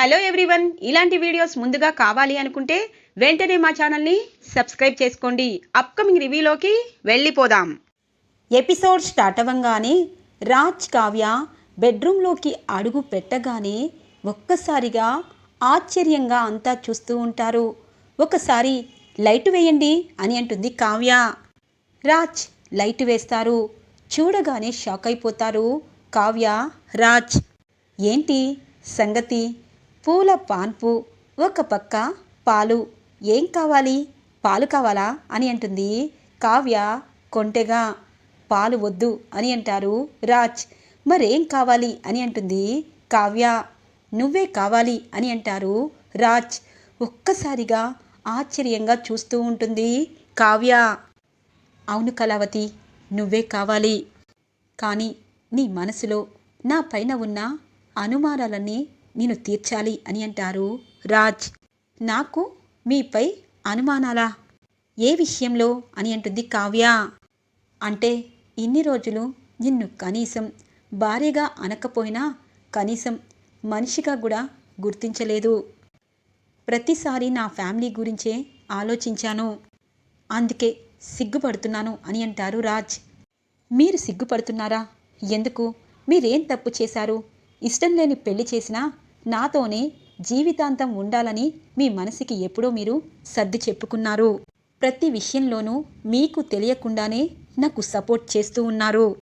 Hello everyone ఇలాంటి videos ముందుగా కావాలి అనుకుంటే వెంటనే మా ఛానల్ని సబ్స్క్రైబ్ చేసుకోండి. అప్కమింగ్ రివ్యూలోకి వెళ్ళిపోదాం. ఎపిసోడ్ స్టార్ట్ అవ్వంగానే రాజ్ కావ్య బెడ్రూమ్లోకి అడుగు పెట్టగానే ఒక్కసారిగా ఆశ్చర్యంగా అంతా చూస్తూ ఉంటారు. ఒకసారి లైట్ వేయండి అని అంటుంది కావ్య. రాజ్ లైట్ వేస్తారు. చూడగానే షాక్ అయిపోతారు కావ్య రాజ్. ఏంటి సంగతి? పూల పాన్పు ఒక పక్క పాలు. ఏం కావాలి? పాలు కావాలా? అని అంటుంది. కావ్య కొంటెగా. పాలు వద్దు అని అంటారు రాజ్. మరేం కావాలి? అని అంటుంది కావ్య. నువ్వే కావాలి అని అంటారు రాజ్. ఒక్కసారిగా ఆశ్చర్యంగా చూస్తూ ఉంటుంది కావ్య. అవును కళావతి నువ్వే కావాలి. కానీ నీ మనసులో నా పైన ఉన్న అనుమానాలన్నీ నేను తీర్చాలి అని అంటారు. రాజ్ నాకు మీపై అనుమానాలా? ఏ విషయంలో? అని అంటుంది కావ్య. అంటే ఇన్ని రోజులు నిన్ను కనీసం భార్యగా అనకపోయినా కనీసం మనిషిగా కూడా గుర్తించలేదు. ప్రతిసారి నా ఫ్యామిలీ గురించే ఆలోచించాను. అందుకే సిగ్గుపడుతున్నాను అని అంటారు రాజ్. మీరు సిగ్గుపడుతున్నారా? ఎందుకు? మీరేం తప్పు చేశారు? ఇష్టం లేని పెళ్ళి చేసినా నాతోనే జీవితాంతం ఉండాలని మీ మనసుకి ఎప్పుడో మీరు సర్ది చెప్పుకున్నారు. ప్రతి విషయంలోనూ మీకు తెలియకుండానే నాకు సపోర్ట్ చేస్తూ ఉన్నారు.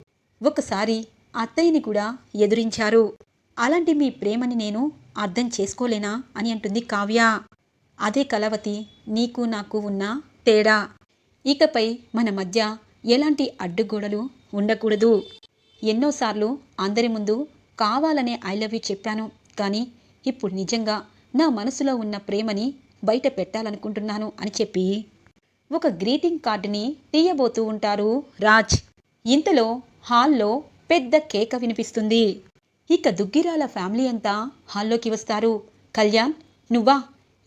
ఒకసారి అత్తయ్యని కూడా ఎదురించారు. అలాంటి మీ ప్రేమని నేను అర్థం చేసుకోలేనా అని అంటుంది కావ్య. అదే కలవతి నీకు నాకు ఉన్న తేడా. ఇకపై మన మధ్య ఎలాంటి అడ్డుగోడలు ఉండకూడదు. ఎన్నోసార్లు అందరి ముందు కావాలనే ఐ లవ్ యూ చెప్పాను. కానీ ఇప్పుడు నిజంగా నా మనసులో ఉన్న ప్రేమని బయట పెట్టాలనుకుంటున్నాను అని చెప్పి ఒక గ్రీటింగ్ కార్డుని తీయబోతూ ఉంటారు రాజ్. ఇంతలో హాల్లో పెద్ద కేక వినిపిస్తుంది. ఇక దుగ్గిరాల ఫ్యామిలీ అంతా హాల్లోకి వస్తారు. కళ్యాణ్ నువ్వా?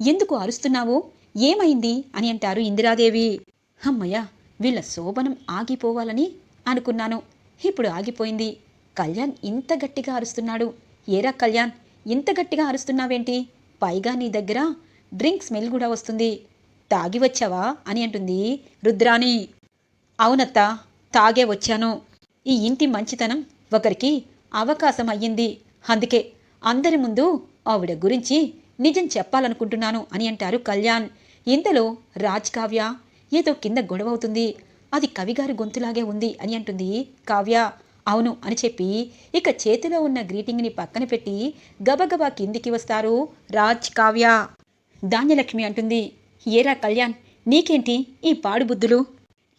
ఎందుకు అరుస్తున్నావు? ఏమైంది? అని అంటారు ఇందిరాదేవి. అమ్మయ్య వీళ్ళ శోభనం ఆగిపోవాలని అనుకున్నాను. ఇప్పుడు ఆగిపోయింది. కళ్యాణ్ ఇంత గట్టిగా అరుస్తున్నాడు. ఏరా కళ్యాణ్ ఇంత గట్టిగా అరుస్తున్నావేంటి? పైగా నీ దగ్గర డ్రింక్ స్మెల్ కూడా వస్తుంది. తాగి వచ్చావా? అని అంటుంది రుద్రాణి. అవునత్త తాగే వచ్చాను. ఈ ఇంటి మంచితనం ఒకరికి అవకాశం అయ్యింది అందుకే అందరి ముందు ఆవిడ గురించి నిజం చెప్పాలనుకుంటున్నాను అని అంటారు కళ్యాణ్. ఇంతలో రాజ్ కావ్య ఏదో కింద గొడవ అవుతుంది అది కవిగారి గొంతులాగే ఉంది అని అంటుంది కావ్య. అవును అని చెప్పి ఇక చేతిలో ఉన్న గ్రీటింగ్ని పక్కన పెట్టి గబగబా కిందికి వస్తారు రాజ్ కావ్య. ధాన్యలక్ష్మి అంటుంది ఏరా కళ్యాణ్ నీకేంటి ఈ పాడు బుద్ధులు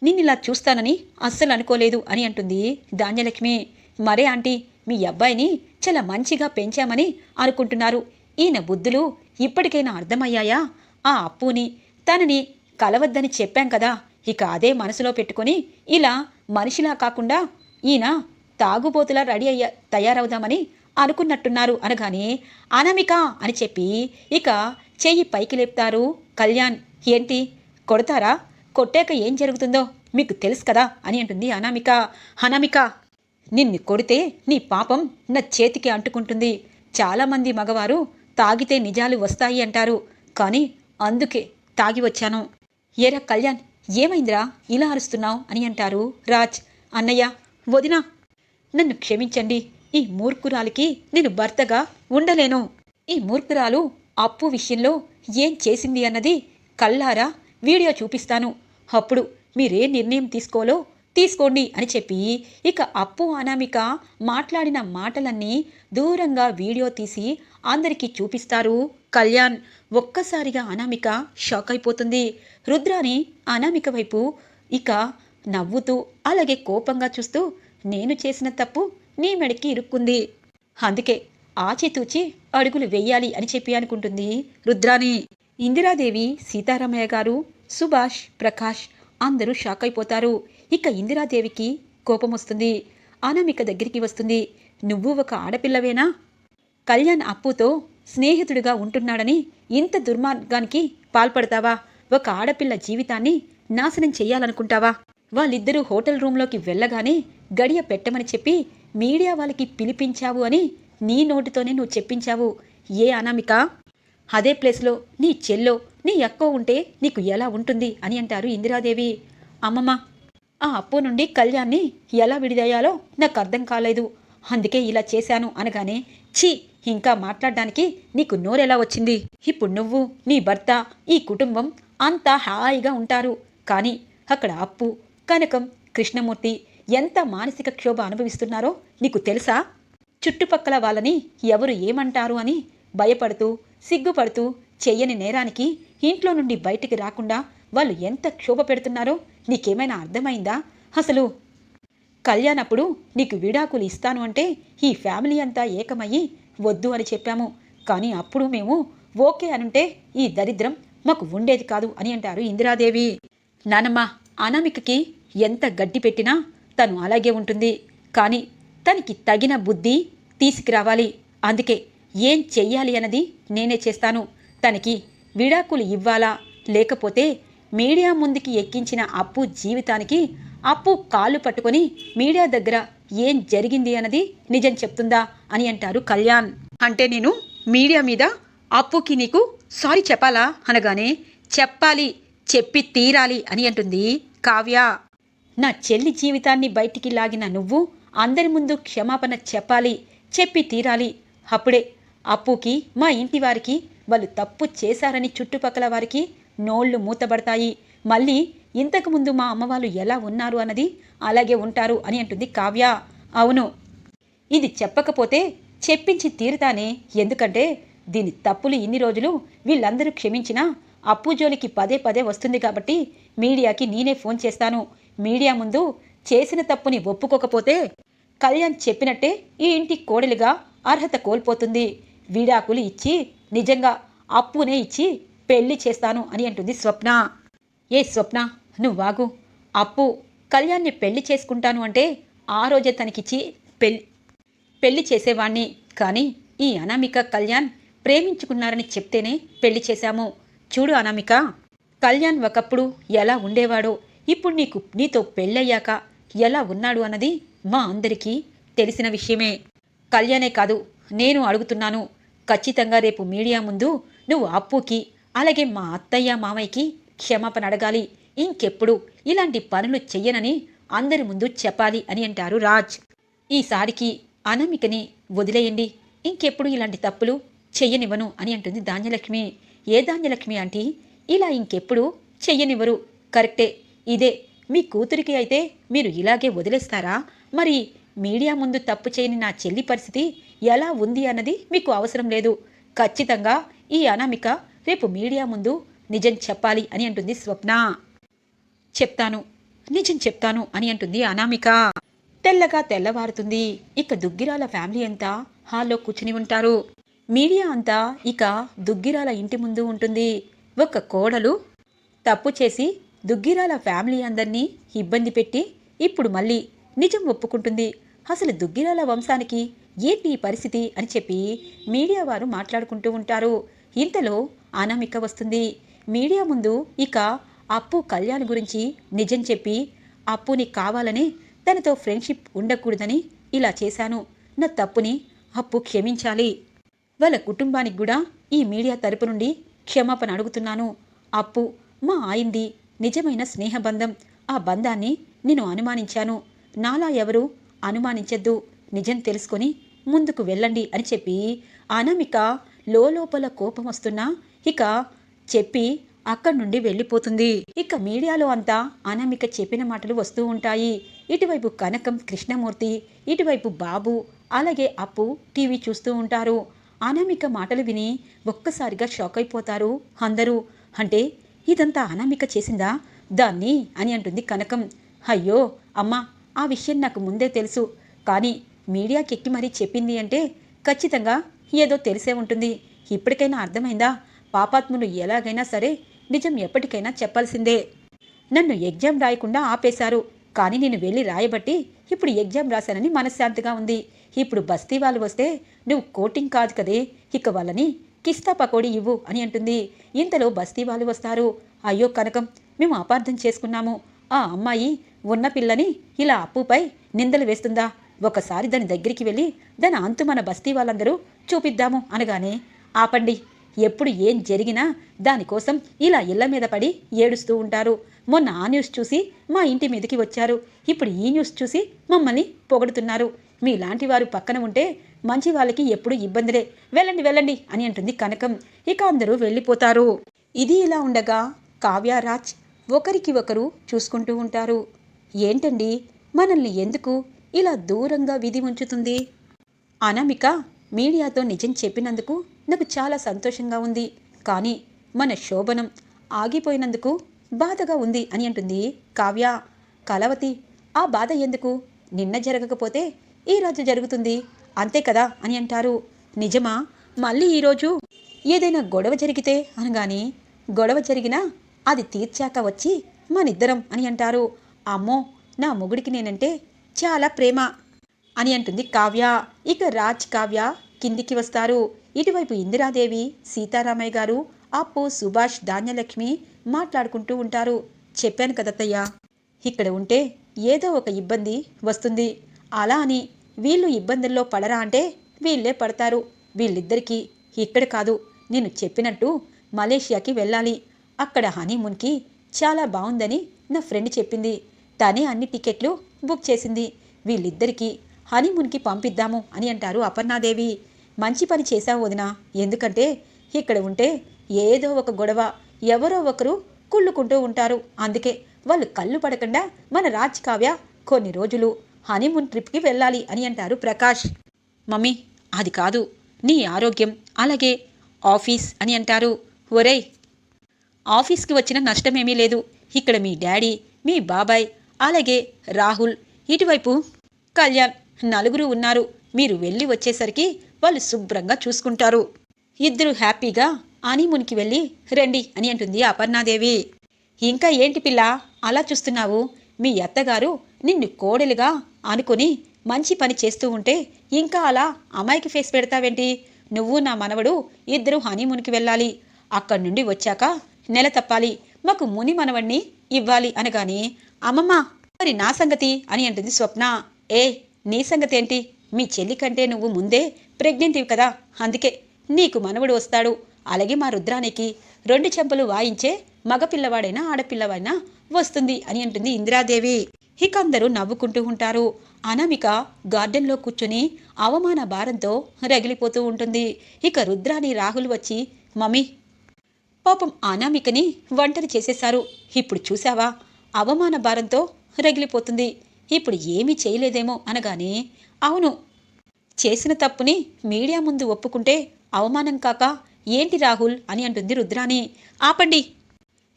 నిన్నిలా చూస్తానని అస్సలు అనుకోలేదు అని అంటుంది ధాన్యలక్ష్మి. మరే ఆంటీ మీ అబ్బాయిని చాలా మంచిగా పెంచామని అనుకుంటున్నారు. ఈయన బుద్ధులు ఇప్పటికైనా అర్థమయ్యాయా? ఆ అప్పుని తనని కలవద్దని చెప్పాం కదా ఇక అదే మనసులో పెట్టుకొని ఇలా మనిషిలా కాకుండా ఈయన తాగుబోతులా రెడీ అయ్యా తయారవుదామని అనుకున్నట్టున్నారు అనగానే అనామిక అని చెప్పి ఇక చెయ్యి పైకి లేపుతారు. కళ్యాణ్ ఏంటి? కొడతారా? కొట్టాక ఏం జరుగుతుందో మీకు తెలుసు కదా అని అంటుంది అనామిక. అనామిక నిన్ను కొడితే నీ పాపం నా చేతికి అంటుకుంటుంది. చాలామంది మగవారు తాగితే నిజాలు వస్తాయి అంటారు. కానీ అందుకే తాగి వచ్చాను. ఏరా కళ్యాణ్ ఏమైందిరా? ఇలా అరుస్తున్నావు అని అంటారు రాజ్. అన్నయ్య వదినా నన్ను క్షమించండి. ఈ మూర్ఖురాలికి నేను భర్తగా ఉండలేను. ఈ మూర్ఖురాలు అప్పు విషయంలో ఏం చేసింది అన్నది కళ్ళారా వీడియో చూపిస్తాను. అప్పుడు మీరే నిర్ణయం తీసుకోలో? తీసుకోండి అని చెప్పి ఇక అప్పు అనామిక మాట్లాడిన మాటలన్నీ దూరంగా వీడియో తీసి అందరికీ చూపిస్తారు. కళ్యాణ్ ఒక్కసారిగా అనామిక షాక్ అయిపోతుంది. రుద్రాని అనామిక వైపు ఇక నవ్వుతూ అలాగే కోపంగా చూస్తూ నేను చేసిన తప్పు నీ మెడకి ఇరుక్కుంది. అందుకే ఆచితూచి అడుగులు వెయ్యాలి అని చెప్పి అనుకుంటుంది రుద్రాని ఇందిరాదేవి సీతారామయ్య గారు సుభాష్ ప్రకాష్ అందరూ షాక్ అయిపోతారు. ఇక ఇందిరాదేవికి కోపం వస్తుంది. అనామిక దగ్గరికి వస్తుంది. నువ్వు ఒక ఆడపిల్లవేనా? కళ్యాణ్ అప్పుతో స్నేహితుడిగా ఉంటున్నాడని ఇంత దుర్మార్గానికి పాల్పడతావా? ఒక ఆడపిల్ల జీవితాన్ని నాశనం చేయాలనుకుంటావా? వాళ్ళిద్దరూ హోటల్ రూంలోకి వెళ్ళగానే గడియ పెట్టమని చెప్పి మీడియా వాళ్ళకి పిలిపించావు అని నీ నోటితోనే నువ్వు చెప్పించావు. ఏ అనామిక? అదే ప్లేస్లో నీ చెల్లో నీ అక్కో ఉంటే నీకు ఎలా ఉంటుంది? అని అంటారు ఇందిరాదేవి. అమ్మమ్మ ఆ అప్పు నుండి కళ్యాణ్ని ఎలా విడిదయ్యాలో నాకు అర్థం కాలేదు. అందుకే ఇలా చేశాను అనగానే ఛీ ఇంకా మాట్లాడడానికి నీకు నోరెలా వచ్చింది? ఇప్పుడు నువ్వు నీ భర్త ఈ కుటుంబం అంతా హాయిగా ఉంటారు. కానీ అక్కడ అప్పు కనకం కృష్ణమూర్తి ఎంత మానసిక క్షోభ అనుభవిస్తున్నారో నీకు తెలుసా? చుట్టుపక్కల వాళ్ళని ఎవరు ఏమంటారు అని భయపడుతూ సిగ్గుపడుతూ చెయ్యని నేరానికి ఇంట్లో నుండి బయటికి రాకుండా వాళ్ళు ఎంత క్షోభ పెడుతున్నారో నీకేమైనా అర్థమైందా? అసలు కళ్యాణప్పుడు నీకు విడాకులు ఇస్తాను అంటే ఈ ఫ్యామిలీ అంతా ఏకమయ్యి వద్దు అని చెప్పాము. కానీ అప్పుడు మేము ఓకే అనుంటే ఈ దరిద్రం మాకు ఉండేది కాదు అని అంటారు ఇందిరాదేవి. నానమ్మ అనామికకి ఎంత గడ్డి పెట్టినా తను అలాగే ఉంటుంది. కానీ తనకి తగిన బుద్ధి తీసుకురావాలి. అందుకే ఏం చెయ్యాలి అన్నది నేనే చేస్తాను. తనకి విడాకులు ఇవ్వాలా? లేకపోతే మీడియా ముందుకి ఎక్కించిన అప్పు జీవితానికి అప్పు కాళ్ళు పట్టుకొని మీడియా దగ్గర ఏం జరిగింది అన్నది నిజం చెప్తుందా అని అంటారు కళ్యాణ్. అంటే నేను మీడియా మీద అప్పుకి నీకు సారీ చెప్పాలా? అనగానే చెప్పాలి చెప్పి తీరాలి అని అంటుంది కావ్య. నా చెల్లి జీవితాన్ని బయటికి లాగిన నువ్వు అందరి ముందు క్షమాపణ చెప్పాలి చెప్పి తీరాలి. అప్పుడే అప్పుకి మా ఇంటి వారికి వాళ్ళు తప్పు చేశారని చుట్టుపక్కల వారికి నోళ్ళు మూతబడతాయి. మళ్ళీ ఇంతకుముందు మా అమ్మవాళ్ళు ఎలా ఉన్నారు అన్నది అలాగే ఉంటారు అని అంటుంది కావ్య. అవును. ఇది చెప్పకపోతే చెప్పించి తీరుతానే. ఎందుకంటే దీని తప్పులు ఇన్ని రోజులు వీళ్ళందరూ క్షమించినా అప్పు జోలికి పదే పదే వస్తుంది కాబట్టి మీడియాకి నేనే ఫోన్ చేస్తాను. మీడియా ముందు చేసిన తప్పుని ఒప్పుకోకపోతే కళ్యాణ్ చెప్పినట్టే ఈ ఇంటి కోడలిగా అర్హత కోల్పోతుంది. విడాకులు ఇచ్చి నిజంగా అప్పునే ఇచ్చి పెళ్ళి చేస్తాను అని అంటుంది స్వప్న. ఏ స్వప్న నువ్వాగు అప్పు కళ్యాణ్ని పెళ్ళి చేసుకుంటాను అంటే ఆ రోజే తనకిచ్చి పెళ్ళి పెళ్ళి చేసేవాణ్ణి. కానీ ఈ అనామిక కళ్యాణ్ ప్రేమించుకున్నారని చెప్తేనే పెళ్ళి చేశాము. చూడు అనామిక కళ్యాణ్ ఒకప్పుడు ఎలా ఉండేవాడో ఇప్పుడు నీకు నీతో పెళ్ళయ్యాక ఎలా ఉన్నాడు అన్నది మా అందరికీ తెలిసిన విషయమే. కళ్యాణే కాదు నేను అడుగుతున్నాను ఖచ్చితంగా రేపు మీడియా ముందు నువ్వు అప్పుకి అలాగే మా అత్తయ్య మామయ్యకి క్షమాపణ అడగాలి. ఇంకెప్పుడు ఇలాంటి పనులు చెయ్యనని అందరి ముందు చెప్పాలి అని అంటారు రాజ్. ఈసారికి అనామికని వదిలేయండి. ఇంకెప్పుడు ఇలాంటి తప్పులు చెయ్యనివ్వను అని అంటుంది ధాన్యలక్ష్మి. ఏ ధాన్యలక్ష్మి అంటే ఇలా ఇంకెప్పుడు చెయ్యనివ్వరు. కరెక్టే. ఇదే మీ కూతురికి అయితే మీరు ఇలాగే వదిలేస్తారా? మరి మీడియా ముందు తప్పు చేయని నా చెల్లి పరిస్థితి ఎలా ఉంది అన్నది మీకు అవసరం లేదు. ఖచ్చితంగా ఈ అనామిక రేపు మీడియా ముందు నిజం చెప్పాలి అని అంటుంది స్వప్న. చెప్తాను నిజం చెప్తాను అని అంటుంది అనామిక. తెల్లగా తెల్లవారుతుంది. ఇక దుగ్గిరాల ఫ్యామిలీ అంతా హాల్లో కూర్చుని ఉంటారు. మీడియా అంతా ఇక దుగ్గిరాల ఇంటి ముందు ఉంటుంది. ఒక కోడలు తప్పు చేసి దుగ్గిరాల ఫ్యామిలీ అందరినీ ఇబ్బంది పెట్టి ఇప్పుడు మళ్ళీ నిజం ఒప్పుకుంటుంది. అసలు దుగ్గిరాల వంశానికి ఏంటి ఈ పరిస్థితి అని చెప్పి మీడియా వారు మాట్లాడుకుంటూ ఉంటారు. ఇంతలో అనామిక వస్తుంది. మీడియా ముందు ఇక అప్పు కళ్యాణ్ గురించి నిజం చెప్పి అప్పుని కావాలని తనతో ఫ్రెండ్షిప్ ఉండకూడదని ఇలా చేశాను. నా తప్పుని అప్పు క్షమించాలి. వాళ్ళ కుటుంబానికి కూడా ఈ మీడియా తరపు నుండి క్షమాపణ అడుగుతున్నాను. అప్పు మా ఆయింది నిజమైన స్నేహబంధం. ఆ బంధాన్ని నేను అనుమానించాను. నాలా ఎవరు? అనుమానించద్దు. నిజం తెలుసుకొని ముందుకు వెళ్ళండి అని చెప్పి అనామిక లోపల కోపం వస్తున్నా ఇక చెప్పి అక్కడి నుండి వెళ్ళిపోతుంది. ఇక మీడియాలో అంతా అనామిక చెప్పిన మాటలు వస్తూ ఉంటాయి. ఇటువైపు కనకం కృష్ణమూర్తి ఇటువైపు బాబు అలాగే అప్పు టీవీ చూస్తూ ఉంటారు. అనామిక మాటలు విని ఒక్కసారిగా షాక్ అయిపోతారు అందరూ. అంటే ఇదంతా అనామిక చేసిందా? దాన్ని అని అంటుంది కనకం. అయ్యో అమ్మా ఆ విషయం నాకు ముందే తెలుసు. కానీ మీడియాకి ఎక్కి మరీ చెప్పింది అంటే ఖచ్చితంగా ఏదో తెలిసే ఉంటుంది. ఇప్పటికైనా అర్థమైందా? పాపాత్ములు ఎలాగైనా సరే నిజం ఎప్పటికైనా చెప్పాల్సిందే. నన్ను ఎగ్జామ్ రాయకుండా ఆపేశారు. కానీ నేను వెళ్ళి రాయబట్టి ఇప్పుడు ఎగ్జామ్ రాశానని మనశ్శాంతిగా ఉంది. ఇప్పుడు బస్తీ వాళ్ళు వస్తే నువ్వు కోటింగ్ కాదు కదే. ఇక వాళ్ళని కిస్తా పకోడీ ఇవ్వు అని అంటుంది. ఇంతలో బస్తీ వాళ్ళు వస్తారు. అయ్యో కనకం మేము అపార్థం చేసుకున్నాము. ఆ అమ్మాయి ఉన్న పిల్లని ఇలా అప్పుపై నిందలు వేస్తుందా? ఒకసారి దాని దగ్గరికి వెళ్ళి దాని అంతు మన బస్తీ వాళ్ళందరూ చూపిద్దాము అనగానే ఆపండి. ఎప్పుడు ఏం జరిగినా దానికోసం ఇలా ఇళ్ళ మీద పడి ఏడుస్తూ ఉంటారు. మొన్న ఆ న్యూస్ చూసి మా ఇంటి మీదకి వచ్చారు. ఇప్పుడు ఈ న్యూస్ చూసి మమ్మల్ని పొగడుతున్నారు. మీలాంటి వారు పక్కన ఉంటే మంచి వాళ్ళకి ఎప్పుడు ఇబ్బందిలే. వెళ్ళండి వెళ్ళండి అని అంటుంది కనకం. ఇక అందరూ వెళ్ళిపోతారు. ఇది ఇలా ఉండగా కావ్యరాజ్ ఒకరికి ఒకరు చూసుకుంటూ ఉంటారు. ఏంటండి? మనల్ని ఎందుకు ఇలా దూరంగా విధి ఉంచుతుంది అనామిక మీడియాతో నిజం చెప్పినందుకు నాకు చాలా సంతోషంగా ఉంది. కానీ మన శోభనం ఆగిపోయినందుకు బాధగా ఉంది అని అంటుంది కావ్య. కలవతి ఆ బాధ ఎందుకు? నిన్న జరగకపోతే ఈ రోజు జరుగుతుంది. అంతే కదా అని అంటారు. నిజమా? మళ్ళీ ఈరోజు ఏదైనా గొడవ జరిగితే అనగాని గొడవ జరిగినా అది తీర్చాక వచ్చి మనిద్దరం అని అంటారు. అమ్మో నా మొగుడికి నేనంటే చాలా ప్రేమ అని అంటుంది కావ్య. ఇక రాజ్ కావ్య కిందికి వస్తారు. ఇటువైపు ఇందిరాదేవి సీతారామయ్య గారు అప్పు సుభాష్ ధాన్యలక్ష్మి మాట్లాడుకుంటూ ఉంటారు. చెప్పాను కదత్తయ్య ఇక్కడ ఉంటే ఏదో ఒక ఇబ్బంది వస్తుంది. అలా అని వీళ్ళు ఇబ్బందుల్లో పడరా అంటే వీళ్ళే పడతారు. వీళ్ళిద్దరికీ ఇక్కడ కాదు నేను చెప్పినట్టు మలేషియాకి వెళ్ళాలి. అక్కడ హనీమూన్కి చాలా బాగుందని నా ఫ్రెండ్ చెప్పింది. తనే అన్ని టికెట్లు బుక్ చేసింది. వీళ్ళిద్దరికీ హనీమూన్కి పంపిద్దాము అని అంటారు అపర్ణాదేవి. మంచి పని చేశావు వదినా ఎందుకంటే ఇక్కడ ఉంటే ఏదో ఒక గొడవ ఎవరో ఒకరు కుళ్ళుకుంటూ ఉంటారు. అందుకే వాళ్ళు కళ్ళు పడకుండా మన రాజ్ కావ్య కొన్ని రోజులు హనీమూన్ ట్రిప్కి వెళ్ళాలి అని అంటారు ప్రకాష్. మమ్మీ అది కాదు. నీ ఆరోగ్యం. అలాగే ఆఫీస్ అని అంటారు. ఒరేయ్ ఆఫీస్కి వచ్చిన నష్టమేమీ లేదు. ఇక్కడ మీ డాడీ మీ బాబాయ్ అలాగే రాహుల్ ఇటువైపు కళ్యాణ్ నలుగురు ఉన్నారు. మీరు వెళ్ళి వచ్చేసరికి వాళ్ళు శుభ్రంగా చూసుకుంటారు. ఇద్దరు హ్యాపీగా హనీమూన్కి వెళ్ళి రండి అని అంటుంది అపర్ణాదేవి. ఇంకా ఏంటి పిల్ల? అలా చూస్తున్నావు? మీ అత్తగారు నిన్ను కోడలిగా అనుకుని మంచి పని చేస్తూ ఉంటే ఇంకా అలా అమ్మాయికి ఫేస్ పెడతావేంటి? నువ్వు నా మనవడు ఇద్దరు హనీమూన్కి వెళ్ళాలి. అక్కడి నుండి వచ్చాక నెల తప్పాలి. మాకు ముని మనవణ్ణి ఇవ్వాలి అనగాని అమ్మమ్మ మరి నా సంగతి? అని అంటుంది స్వప్న. ఏ నీ సంగతి ఏంటి? మీ చెల్లి కంటే నువ్వు ముందే ప్రెగ్నెంటివ్ కదా అందుకే నీకు మనవడు వస్తాడు. అలాగే మా రుద్రానికి రెండు చెంపలు వాయించే మగపిల్లవాడైనా ఆడపిల్లవాడైనా వస్తుంది అని అంటుంది ఇందిరాదేవి. ఇక అందరూ నవ్వుకుంటూ ఉంటారు. అనామిక గార్డెన్లో కూర్చుని అవమాన భారంతో రగిలిపోతూ ఉంటుంది. ఇక రుద్రాని రాహుల్ వచ్చి మమ్మీ పాపం అనామికని వంటలు చేసేశారు. ఇప్పుడు చూసావా అవమాన భారంతో రగిలిపోతుంది. ఇప్పుడు ఏమీ చేయలేదేమో అనగానే అవును చేసిన తప్పుని మీడియా ముందు ఒప్పుకుంటే అవమానం కాక ఏంటి రాహుల్? అని అంటుంది రుద్రాని ఆపండి.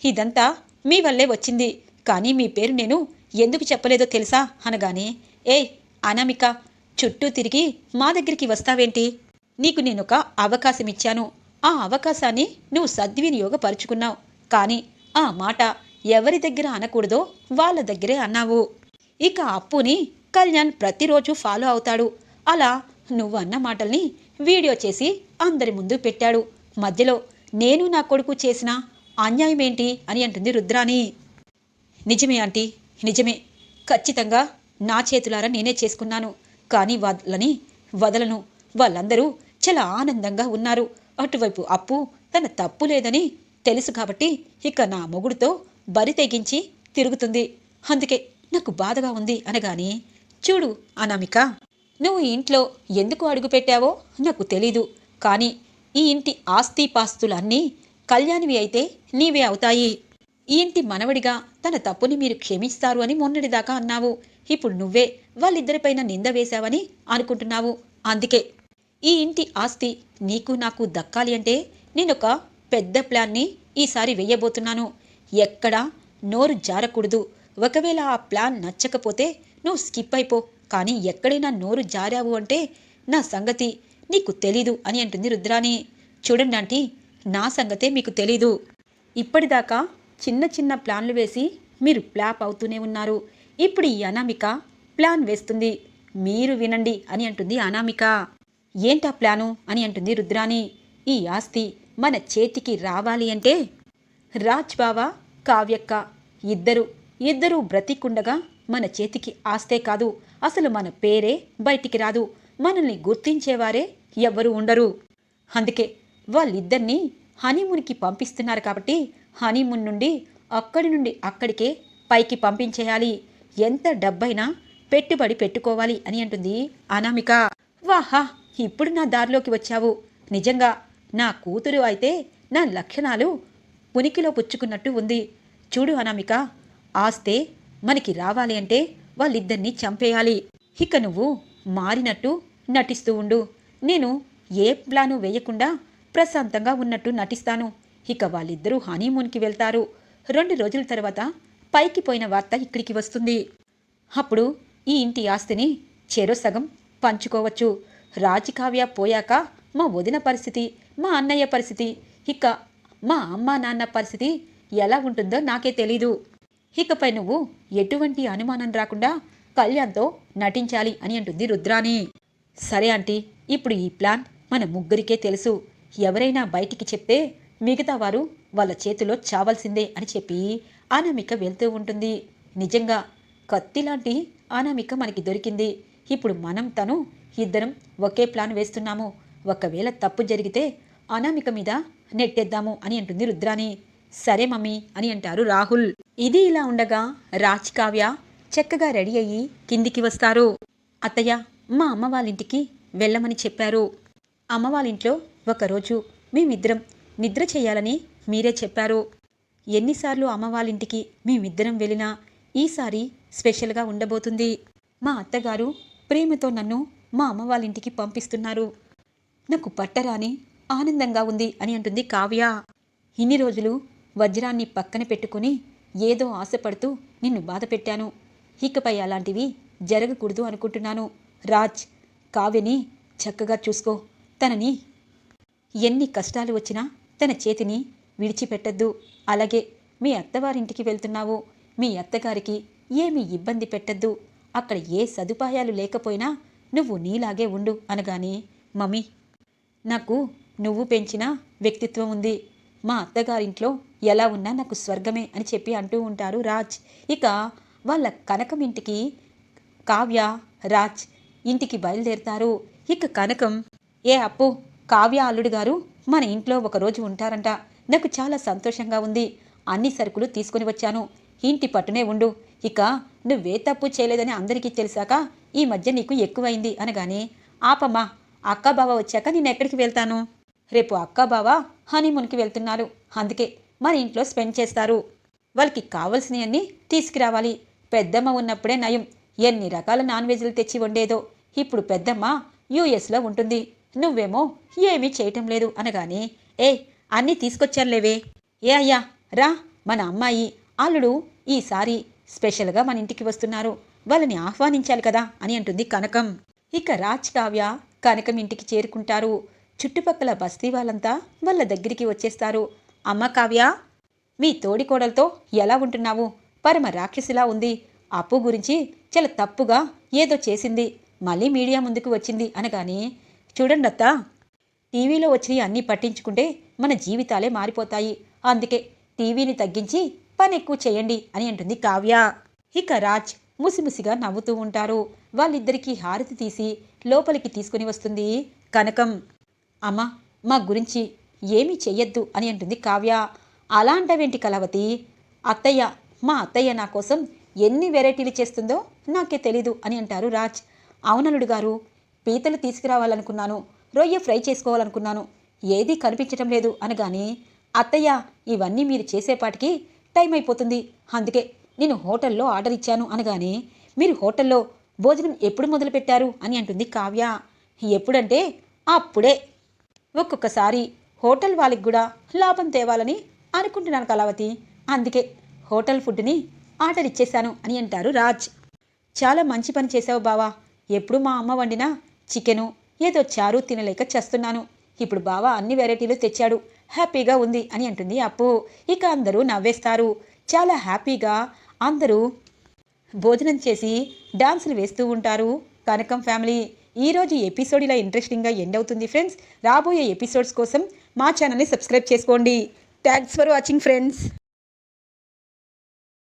ఇదంతా మీ వల్లే వచ్చింది. కానీ మీ పేరు నేను ఎందుకు చెప్పలేదో తెలుసా? అనగానే ఏ అనామిక చుట్టూ తిరిగి మా దగ్గరికి వస్తావేంటి? నీకు నేనొక అవకాశం ఇచ్చాను ఆ అవకాశాన్ని నువ్వు సద్వినియోగపరుచుకున్నావు. కానీ ఆ మాట ఎవరి దగ్గర అనకూడదో వాళ్ళ దగ్గరే అన్నావు. ఇక అప్పుని కళ్యాణ్ ప్రతిరోజు ఫాలో అవుతాడు. అలా నువ్వు అన్న మాటల్ని వీడియో చేసి అందరి ముందు పెట్టాడు. మధ్యలో నేను నా కొడుకు చేసిన అన్యాయం ఏంటి అని అంటుంది రుద్రాని నిజమే ఆంటీ నిజమే. ఖచ్చితంగా నా చేతులారా నేనే చేసుకున్నాను. కానీ వాళ్ళని వదలను. వాళ్ళందరూ చాలా ఆనందంగా ఉన్నారు. అటువైపు అప్పు తన తప్పు లేదని తెలుసు కాబట్టి ఇక నా మొగుడుతో బరి తెగించి తిరుగుతుంది. అందుకే నాకు బాధగా ఉంది అనగాని చూడు అనామిక నువ్వు ఇంట్లో ఎందుకు అడుగు పెట్టావో నాకు తెలీదు. కానీ ఈ ఇంటి ఆస్తి పాస్తులన్నీ కళ్యాణివి అయితే నీవే అవుతాయి. ఈ ఇంటి మనవడిగా తన తప్పుని మీరు క్షమిస్తారు అని మొన్నటిదాకా అన్నావు. ఇప్పుడు నువ్వే వాళ్ళిద్దరిపైన నింద వేశావని అనుకుంటున్నావు. అందుకే ఈ ఇంటి ఆస్తి నీకు నాకు దక్కాలి అంటే నేనొక పెద్ద ప్లాన్ని ఈసారి వెయ్యబోతున్నాను ఎక్కడా నోరు జారకూడదు. ఒకవేళ ఆ ప్లాన్ నచ్చకపోతే నువ్వు స్కిప్ అయిపో. కానీ ఎక్కడైనా నోరు జారావు అంటే నా సంగతి నీకు తెలీదు అని అంటుంది రుద్రాని చూడండి ఆంటీ నా సంగతే మీకు తెలీదు. ఇప్పటిదాకా చిన్న చిన్న ప్లాన్లు వేసి మీరు ప్లాప్ అవుతూనే ఉన్నారు. ఇప్పుడు ఈ అనామిక ప్లాన్ వేస్తుంది. మీరు వినండి అని అంటుంది అనామిక. ఏంటా ప్లాను అని అంటుంది రుద్రాణి. ఈ ఆస్తి మన చేతికి రావాలి అంటే రాజ్ బావ కావ్యక్క ఇద్దరు ఇద్దరూ బ్రతికుండగా మన చేతికి ఆస్తే కాదు. అసలు మన పేరే బయటికి రాదు. మనల్ని గుర్తించేవారే ఎవ్వరూ ఉండరు. అందుకే వాళ్ళిద్దరినీ హనీమూన్కి పంపిస్తున్నారు కాబట్టి హనీమూన్ నుండి అక్కడి నుండి అక్కడికే పైకి పంపించేయాలి. ఎంత డబ్బైనా పెట్టుబడి పెట్టుకోవాలి అని అంటుంది అనామిక. వాహా ఇప్పుడు నా దారిలోకి వచ్చావు. నిజంగా నా కూతురు అయితే నా లక్షణాలు ఉనికిలో పుచ్చుకున్నట్టు ఉంది. చూడు అనామిక ఆస్తే మనకి రావాలి అంటే వాళ్ళిద్దరినీ చంపేయాలి. ఇక నువ్వు మారినట్టు నటిస్తూ ఉండు. నేను ఏ ప్లాను వేయకుండా ప్రశాంతంగా ఉన్నట్టు నటిస్తాను. ఇక వాళ్ళిద్దరూ హనీమూన్కి వెళ్తారు. రెండు రోజుల తర్వాత పైకి పోయిన వార్త ఇక్కడికి వస్తుంది. అప్పుడు ఈ ఇంటి ఆస్తిని చెరో సగం పంచుకోవచ్చు. రాజకావ్య పోయాక మా వదిన పరిస్థితి మా అన్నయ్య పరిస్థితి ఇక మా అమ్మ నాన్న పరిస్థితి ఎలా ఉంటుందో నాకే తెలీదు. ఇకపై నువ్వు ఎటువంటి అనుమానం రాకుండా కళ్యాణ్తో నటించాలి అని అంటుంది రుద్రాని సరే ఆంటీ ఇప్పుడు ఈ ప్లాన్ మన ముగ్గురికే తెలుసు. ఎవరైనా బయటికి చెప్తే మిగతా వారు వాళ్ళ చేతిలో చావాల్సిందే అని చెప్పి అనామిక వెళ్తూ ఉంటుంది. నిజంగా కత్తిలాంటి అనామిక మనకి దొరికింది. ఇప్పుడు మనం తను ఇద్దరం ఒకే ప్లాన్ వేస్తున్నాము. ఒకవేళ తప్పు జరిగితే అనామిక మీద నెట్టేద్దాము అని అంటుంది రుద్రాని సరే మమ్మీ అని అంటారు రాహుల్. ఇది ఇలా ఉండగా రాజ్ కావ్య చక్కగా రెడీ అయ్యి కిందికి వస్తారు. అత్తయ్య మా అమ్మ వాళ్ళింటికి వెళ్ళమని చెప్పారు. అమ్మ వాళ్ళింట్లో ఒకరోజు మేమిద్దరం నిద్ర చేయాలని మీరే చెప్పారు. ఎన్నిసార్లు అమ్మవాళ్ళింటికి మేమిద్దరం వెళ్ళినా ఈసారి స్పెషల్గా ఉండబోతుంది. మా అత్తగారు ప్రేమతో నన్ను మా అమ్మ వాళ్ళింటికి పంపిస్తున్నారు. నాకు పట్టరాని ఆనందంగా ఉంది అని అంటుంది కావ్య. ఇన్ని రోజులు వజ్రాన్ని పక్కన పెట్టుకుని ఏదో ఆశపడుతూ నిన్ను బాధ పెట్టాను ఇకపై అలాంటివి జరగకూడదు అనుకుంటున్నాను. రాజ్ కావ్యని చక్కగా చూసుకో. తనని ఎన్ని కష్టాలు వచ్చినా తన చేతిని విడిచిపెట్టద్దు. అలాగే మీ అత్తవారింటికి వెళ్తున్నావు. మీ అత్తగారికి ఏమీ ఇబ్బంది పెట్టద్దు. అక్కడ ఏ సదుపాయాలు లేకపోయినా నువ్వు నీలాగే ఉండు అనగానే మమ్మీ నాకు నువ్వు పెంచిన వ్యక్తిత్వం ఉంది. మా అత్తగారింట్లో ఎలా ఉన్నా నాకు స్వర్గమే అని చెప్పి అంటూ ఉంటారు రాజ్. ఇక వాళ్ళ కనకం ఇంటికి కావ్య రాజ్ ఇంటికి బయలుదేరుతారు. ఇక కనకం ఏ అప్పు కావ్య అల్లుడు గారు మన ఇంట్లో ఒకరోజు ఉంటారంట. నాకు చాలా సంతోషంగా ఉంది. అన్ని సరుకులు తీసుకుని వచ్చాను. ఇంటి పట్టునే ఉండు. ఇక నువ్వే తప్పు చేయలేదని అందరికీ తెలిసాక ఈ మధ్య నీకు ఎక్కువైంది అనగానే ఆపమ్మా అక్క బావ వచ్చాక నేను ఎక్కడికి వెళ్తాను? రేపు అక్క బావ హనీమూన్కి వెళ్తున్నారు. అందుకే మన ఇంట్లో స్పెండ్ చేస్తారు. వాళ్ళకి కావలసినవన్నీ తీసుకురావాలి. పెద్దమ్మ ఉన్నప్పుడే నయం. ఎన్ని రకాల నాన్ వెజ్లు తెచ్చి వండేదో. ఇప్పుడు పెద్దమ్మ యూఎస్లో ఉంటుంది. నువ్వేమో ఏమీ చేయటం లేదు అనగానే ఏ అన్నీ తీసుకొచ్చారులేవే ఏ అయ్యా రా మన అమ్మాయి అల్లుడు ఈసారి స్పెషల్గా మన ఇంటికి వస్తున్నారు. వాళ్ళని ఆహ్వానించాలి కదా అని అంటుంది కనకం. ఇక రాజ్ కావ్య కనకం ఇంటికి చేరుకుంటారు. చుట్టుపక్కల బస్తీ వాళ్ళంతా వాళ్ళ దగ్గరికి వచ్చేస్తారు. అమ్మ కావ్య మీ తోడికోడలతో ఎలా ఉంటున్నావు? పరమ రాక్షసిలా ఉంది. అప్పు గురించి చాలా తప్పుగా ఏదో చేసింది. మళ్ళీ మీడియా ముందుకు వచ్చింది అనగానే చూడండి అత్తా. టీవీలో వచ్చినవి అన్నీ పట్టించుకుంటే మన జీవితాలే మారిపోతాయి. అందుకే టీవీని తగ్గించి పని ఎక్కువ చేయండి అని అంటుంది కావ్య. ఇక రాజ్ ముసిముసిగా నవ్వుతూ ఉంటారు. వాళ్ళిద్దరికీ హారతి తీసి లోపలికి తీసుకుని వస్తుంది కనకం. అమ్మ మా గురించి ఏమీ చెయ్యొద్దు అని అంటుంది కావ్య. అలాంటవేంటి కలవతి అత్తయ్య మా అత్తయ్య నా కోసం ఎన్ని వెరైటీలు చేస్తుందో నాకే తెలీదు అని అంటారు రాజ్. అవునలుడు గారు పీతలు తీసుకురావాలనుకున్నాను రొయ్య ఫ్రై చేసుకోవాలనుకున్నాను. ఏదీ కనిపించటం లేదు అనగానే అత్తయ్య ఇవన్నీ మీరు చేసేపాటికి టైం అయిపోతుంది. అందుకే నేను హోటల్లో ఆర్డర్ ఇచ్చాను అనగానే మీరు హోటల్లో భోజనం ఎప్పుడు మొదలుపెట్టారు అని అంటుంది కావ్య. ఎప్పుడంటే అప్పుడే. ఒక్కొక్కసారి హోటల్ వాళ్ళకి కూడా లాభం తేవాలని అనుకుంటున్నాను కళావతి. అందుకే హోటల్ ఫుడ్ని ఆర్డర్ ఇచ్చేశాను అని అంటారు రాజ్. చాలా మంచి పని చేసావు బావా. ఎప్పుడు మా అమ్మ వండినా చికెను ఏదో చారు తినలేక చేస్తున్నాను. ఇప్పుడు బావా అన్ని వెరైటీలు తెచ్చాడు. హ్యాపీగా ఉంది అని అంటుంది అప్పు. ఇక అందరూ నవ్వేస్తారు. చాలా హ్యాపీగా అందరూ భోజనం చేసి డాన్సులు వేస్తూ ఉంటారు. కనకం ఫ్యామిలీ ఈరోజు ఎపిసోడ్ ఇలా ఇంట్రెస్టింగ్గా ఎండ్ అవుతుంది ఫ్రెండ్స్. రాబోయే ఎపిసోడ్స్ కోసం మా ఛానల్ని సబ్స్క్రైబ్ చేసుకోండి. Thanks for watching friends.